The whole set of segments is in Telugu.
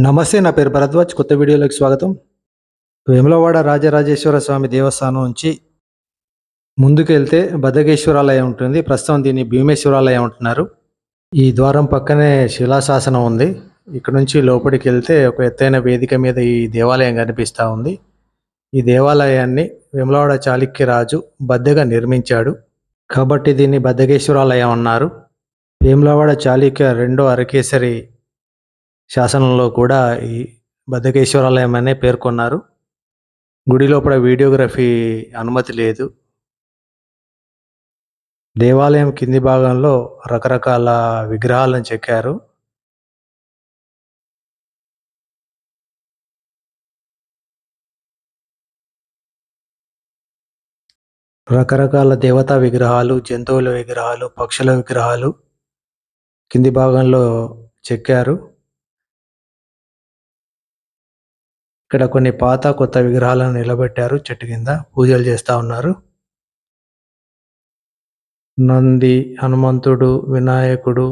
నమస్తే నా పేరు భరద్వాజ్. కొత్త వీడియోలోకి స్వాగతం. వేములవాడ రాజరాజేశ్వర స్వామి దేవస్థానం నుంచి ముందుకెళ్తే బద్దకేశ్వరాలయం బద్దగేశ్వరాలయం ఉంటుంది. ప్రస్తుతం దీన్ని భీమేశ్వరాలయం అంటున్నారు. ఈ ద్వారం పక్కనే శిలాశాసనం ఉంది. ఇక్కడ నుంచి లోపలికి వెళ్తే ఒక ఎత్తైన వేదిక మీద ఈ దేవాలయం కనిపిస్తూ ఉంది. ఈ దేవాలయాన్ని వేములవాడ చాళుక్య రాజు బద్దెగా నిర్మించాడు. కాబట్టి దీన్ని బద్దగేశ్వరాలయం అన్నారు. వేములవాడ చాళుక్య రెండో అరకేసరి శాసనంలో కూడా ఈ బద్దకేశ్వరాలయం అనే పేర్కొన్నారు. గుడి లోపల వీడియోగ్రఫీ అనుమతి లేదు. దేవాలయం కింది భాగంలో రకరకాల విగ్రహాలను చెక్కారు. రకరకాల దేవతా విగ్రహాలు జంతువుల విగ్రహాలు పక్షుల విగ్రహాలు కింది భాగంలో చెక్కారు. ఇక్కడ కొన్ని పాత కొత్త విగ్రహాలను నిలబెట్టారు. చెట్టు కింద పూజలు చేస్తూ ఉన్నారు. నంది హనుమంతుడు వినాయకుడు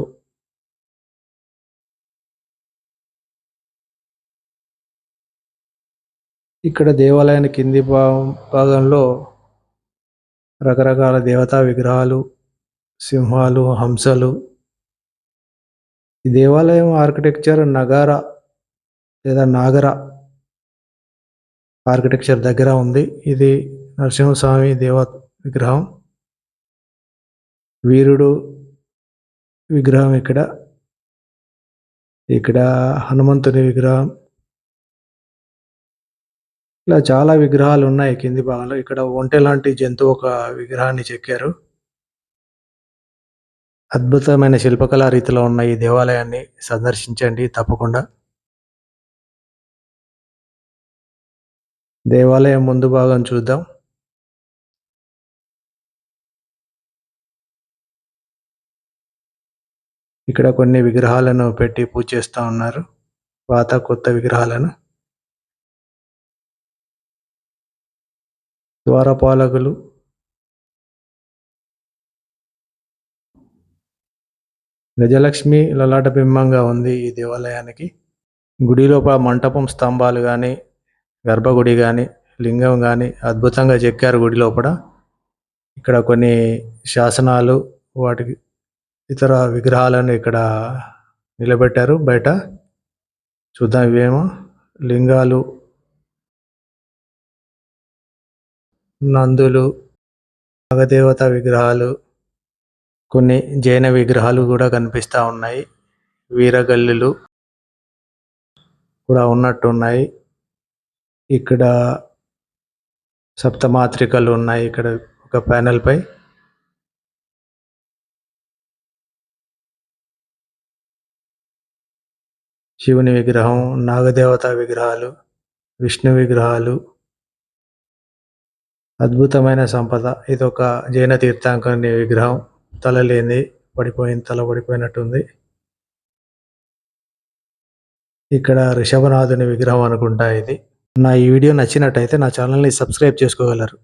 ఇక్కడ దేవాలయం కింది భాగం భాగంలో రకరకాల దేవతా విగ్రహాలు సింహాలు హంసలు. ఈ దేవాలయం ఆర్కిటెక్చర్ నగార లేదా నాగర ఆర్కిటెక్చర్ దగ్గర ఉంది. ఇది నరసింహస్వామి దేవ విగ్రహం. వీరుడు విగ్రహం ఇక్కడ. ఇక్కడ హనుమంతుని విగ్రహం. ఇలా చాలా విగ్రహాలు ఉన్నాయి కింది భాగంలో. ఇక్కడ ఒంటె లాంటి జంతువు ఒక విగ్రహాన్ని చెక్కారు. అద్భుతమైన శిల్పకళా రీతిలో ఉన్న ఈ దేవాలయాన్ని సందర్శించండి తప్పకుండా. దేవాలయం ముందు భాగం చూద్దాం. ఇక్కడ కొన్ని విగ్రహాలను పెట్టి పూజ చేస్తూ ఉన్నారు. పాత కొత్త విగ్రహాలను. ద్వారపాలకులు. గజలక్ష్మి లలాట బింబంగా ఉంది ఈ దేవాలయానికి. గుడి లోపల మంటపం స్తంభాలు కానీ గర్భగుడి కానీ లింగం కానీ అద్భుతంగా చెక్కారు గుడి లోపల. ఇక్కడ కొన్ని శాసనాలు వాటికి ఇతర విగ్రహాలను ఇక్కడ నిలబెట్టారు బయట. చూద్దాం ఇవేమో. లింగాలు నందులు నాగదేవత విగ్రహాలు కొన్ని జైన విగ్రహాలు కూడా కనిపిస్తూ ఉన్నాయి. వీరగల్లులు కూడా ఉన్నట్టు ఉన్నాయి ఇక్కడ సప్తమాత్రికలు ఉన్నాయి ఇక్కడ ఒక ప్యానెల్ పై. శివుని విగ్రహం నాగదేవత విగ్రహాలు విష్ణు విగ్రహాలు. అద్భుతమైన సంపద. ఇది ఒక జైన తీర్థంకరుని విగ్రహం. తల లేని పడిపోయింది తల పడిపోయినట్టుంది. ఇక్కడ రిషభనాథుని విగ్రహం అనుకుంటా ఇది. నా ఈ వీడియో నచ్చినట్టయితే నా ఛానల్ని సబ్స్క్రైబ్ చేసుకోగలరు.